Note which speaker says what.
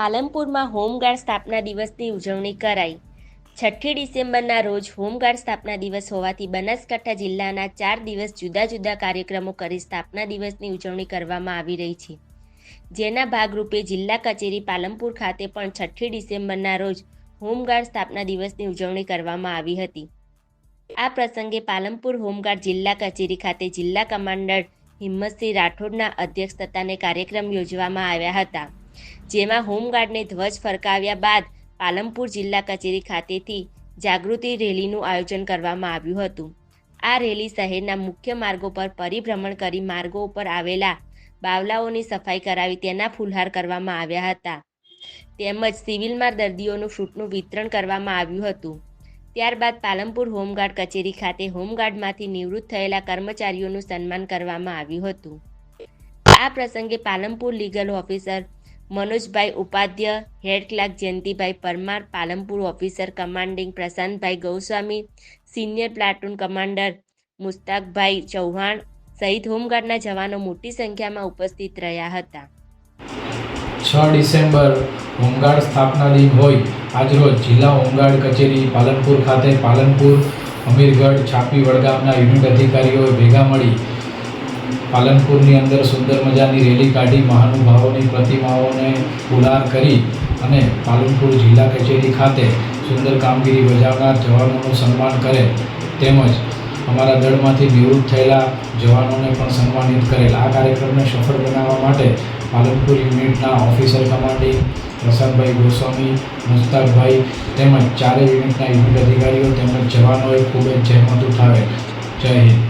Speaker 1: પાલનપુરમાં home guard સ્થાપના દિવસની ઉજવણી કરાઈ. છઠ્ઠી ડિસેમ્બરના રોજ હોમગાર્ડ સ્થાપના દિવસ હોવાથી બનાસકાંઠા જિલ્લાના ચાર દિવસ જુદા જુદા કાર્યક્રમો કરી સ્થાપના દિવસની ઉજવણી કરવામાં આવી રહી છે. જેના ભાગરૂપે જિલ્લા કચેરી પાલનપુર ખાતે પણ છઠ્ઠી ડિસેમ્બરના રોજ હોમગાર્ડ સ્થાપના દિવસની ઉજવણી કરવામાં આવી હતી. આ પ્રસંગે પાલનપુર હોમગાર્ડ જિલ્લા કચેરી ખાતે જિલ્લા કમાન્ડર હિંમતસિંહ રાઠોડના અધ્યક્ષસ્થાને કાર્યક્રમ યોજવામાં આવ્યા હતા. જેમાં હોમગાર્ડને ધ્વજ ફરકાવ્યા બાદ પાલનપુર જિલ્લા કચેરી ખાતેથી જાગૃતિ રેલીનું આયોજન કરવામાં આવ્યું હતું. આ રેલી શહેરના મુખ્ય માર્ગો પર પરિભ્રમણ કરી માર્ગો ઉપર આવેલા બાવલાઓની સફાઈ કરાવી તેના ફૂલહાર કરવામાં આવ્યા હતા. તેમજ સિવિલમાં દર્દીઓનું ફ્રૂટનું વિતરણ કરવામાં આવ્યું હતું. ત્યારબાદ પાલનપુર હોમગાર્ડ કચેરી ખાતે હોમગાર્ડમાંથી નિવૃત્ત થયેલા કર્મચારીઓનું સન્માન કરવામાં આવ્યું હતું. આ પ્રસંગે Palanpur legal officer Manojbhai Upadhyay head clerk Jayantibhai Parmar, Palanpur officer commanding Prashantbhai Goswami, senior platoon commander Mustakbhai Chauhan સહિત હોમગાર્ડના જવાનો મોટી સંખ્યામાં ઉપસ્થિત રહ્યા હતા.
Speaker 2: છ ડિસેમ્બર હોમગાર્ડ સ્થાપના દિન હોય. આજરોજ જિલ્લા હોમગાર્ડ કચેરી પાલનપુર ખાતે પાલનપુર, અમીરગઢ, છાપી વડગામના યુનિટ અધિકારીઓ ભેગા મળી પાલનપુરની અંદર સુંદર મજાની રેલી કાઢી મહાનુભાવોની પ્રતિમાઓને ફુલાર કરી અને પાલનપુર જિલ્લા કચેરી ખાતે સુંદર કામગીરી બજાવનાર જવાનોનું સન્માન કરે તેમજ અમારા દળમાંથી નિવૃત્ત થયેલા જવાનોને પણ સન્માનિત કરેલ. આ કાર્યક્રમને સફળ બનાવવા માટે પાલનપુર યુનિટના ઓફિસર કમાન્ડિંગ પ્રશાંતભાઈ ગોસ્વામી, મુસ્તાકભાઈ તેમજ ચારેય યુનિટના યુનિટ અધિકારીઓ તેમજ જવાનોએ ખૂબ જ જહેમત ઉઠાવે જય હિન્દ.